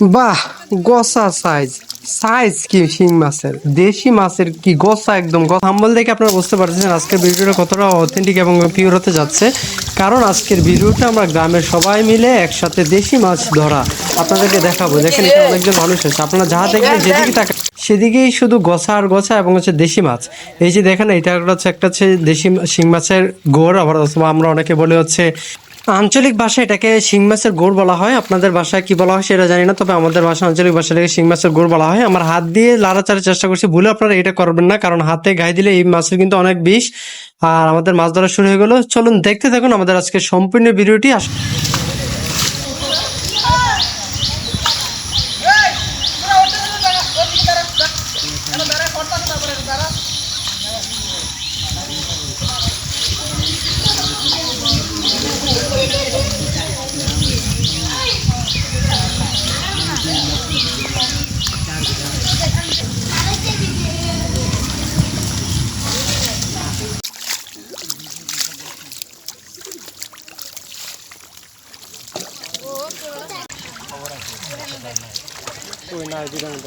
বাহ গসা size size কি শিং মাছের? দেশি মাছের কি গসা একদম হাম্বল দেখে আপনারা বুঝতে পারছেন আজকের ভিডিওটা কতটা অথেন্টিক এবং পিওর হতে যাচ্ছে। কারণ আজকের ভিডিওটা আমরা গ্রামের সবাই মিলে একসাথে দেশি মাছ ধরা। আপনাদেরকে দেখাবো। দেখেন এখানে অনেকজন মানুষ আছে। আপনারা যাহা দেখবেন যেদিকে তাকা সেদিকেই শুধু গছা আর গছা এবং হচ্ছে দেশি মাছ। এই যে দেখেন এটা হচ্ছে একটা হচ্ছে দেশি শিং মাছের গোড় আবার আমরা অনেকে বলে হচ্ছে আঞ্চলিক ভাষায় এটাকে শিং মাছের গোড় বলা হয়। আপনাদের ভাষায় কি বলা হয় সেটা জানি না, তবে আমাদের ভাষা আঞ্চলিক ভাষায় এটাকে শিং মাছের গোড় বলা হয়। আমার হাত দিয়ে লাড়াচাড়ার চেষ্টা করছি, ভুলে আপনারা এটা করবেন না, কারণ হাতে গায়ে দিলে এই মাছের কিন্তু অনেক বিষ। আর আমাদের মাছ ধরা শুরু হয়ে গেল। চলুন দেখতে থাকুন আমাদের আজকে সম্পূর্ণ ভিডিওটি। আস ਕੋਈ ਨਾ ਜੀ ਗੰਦ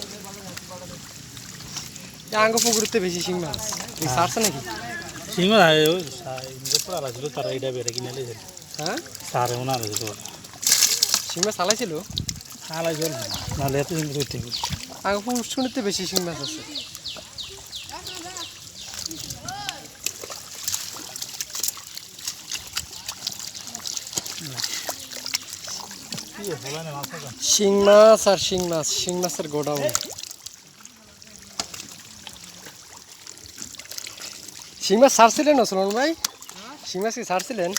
আঙ্গ পুকুরতে বেশি শিং মাছ। এই সারছে নাকি? পড়া ছিল তারা এটা বেড়ে কিনে লেগেছে হ্যাঁ? সারে ওনার ছিল শিং মাছ চালাইছিল আলাই জল নাহলে এত দিন করতে আঙ্গ পুকুর শুনতে বেশি শিং মাছ আছে। মাছ শিং মাছ আর শিং মাছ শিং মাছের গোডাউন। শিং মাছ ছাড়ছিলেন না ভাই? শিং মাছ কি ছাড়ছিলেন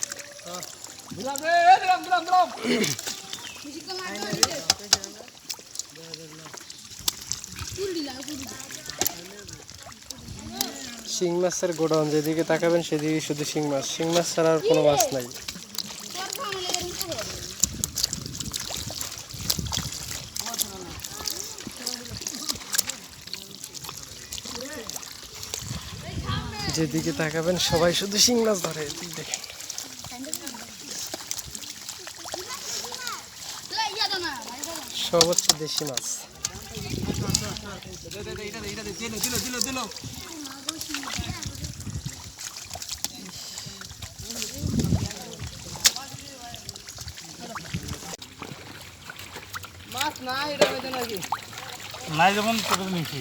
শিং মাছের গোডাউন, যেদিকে তাকাবেন সেদিকে শুধু শিং মাছ। শিং মাছ ছাড়া আর কোনো মাছ নাই। যেদিকে তাকাবেন সবাই শুধু শিং মাছ ধরে এদিক দেখেন। সব হচ্ছে দেশি মাছ। নাই যেমন কত নিচ্ছি